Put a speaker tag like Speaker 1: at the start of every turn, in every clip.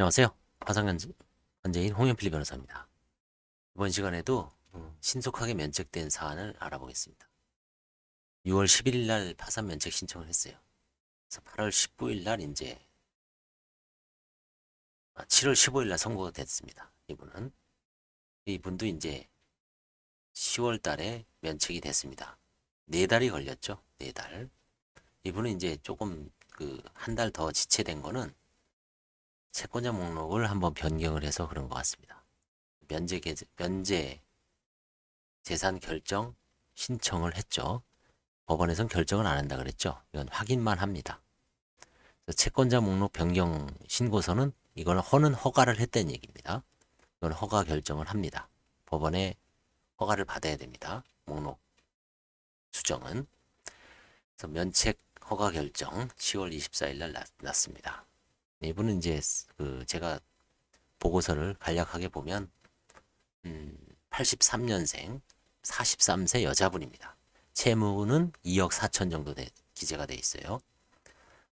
Speaker 1: 안녕하세요. 화상관제인 홍현필 변호사입니다. 이번 시간에도 어, 신속하게 면책된 사안을 알아보겠습니다. 6월 11일 날 파산 면책 신청을 했어요. 그래서 8월 19일 날 이제 아, 7월 15일 날 선고가 됐습니다. 이분은 이분도 이제 10월 달에 면책이 됐습니다. 네 달이 걸렸죠. 네 달. 이분은 이제 조금 그 한 달 더 지체된 거는 채권자 목록을 한번 변경을 해서 그런 것 같습니다. 면제 계 면제 재산 결정 신청을 했죠. 법원에선 결정을 안 한다 그랬죠. 이건 확인만 합니다. 채권자 목록 변경 신고서는 이걸 허는 허가를 했다는 얘기입니다. 이건 허가 결정을 합니다. 법원에 허가를 받아야 됩니다. 목록 수정은. 그래서 면책 허가 결정 10월 24일 날 났, 났습니다. 이분은 이제 그 제가 보고서를 간략하게 보면 음, 83년생 43세 여자분입니다. 채무는 2억 4천 정도 돼, 기재가 돼 있어요.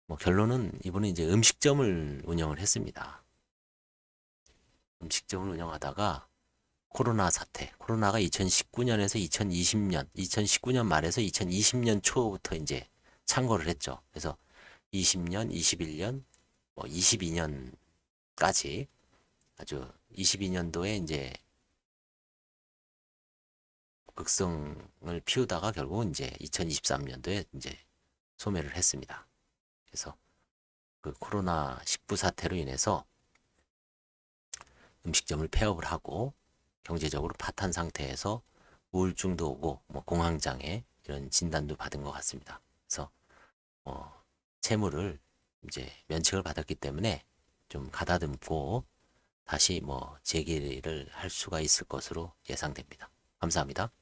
Speaker 1: 뭐 결론은 이분은 이제 음식점을 운영을 했습니다. 음식점을 운영하다가 코로나 사태, 코로나가 2019년에서 2020년, 2019년 말에서 2020년 초부터 이제 창궐을 했죠. 그래서 20년, 21년, 뭐 22년까지 아주 22년도에 이제 극성을 피우다가 결국은 이제 2023년도에 이제 소멸을 했습니다. 그래서 그 코로나 19 사태로 인해서 음식점을 폐업을 하고 경제적으로 파탄 상태에서 우울증도 오고 뭐 공황장애 이런 진단도 받은 것 같습니다. 그래서 어, 채무를 이제 면책을 받았기 때문에 좀 가다듬고 다시 뭐 재기를 할 수가 있을 것으로 예상됩니다. 감사합니다.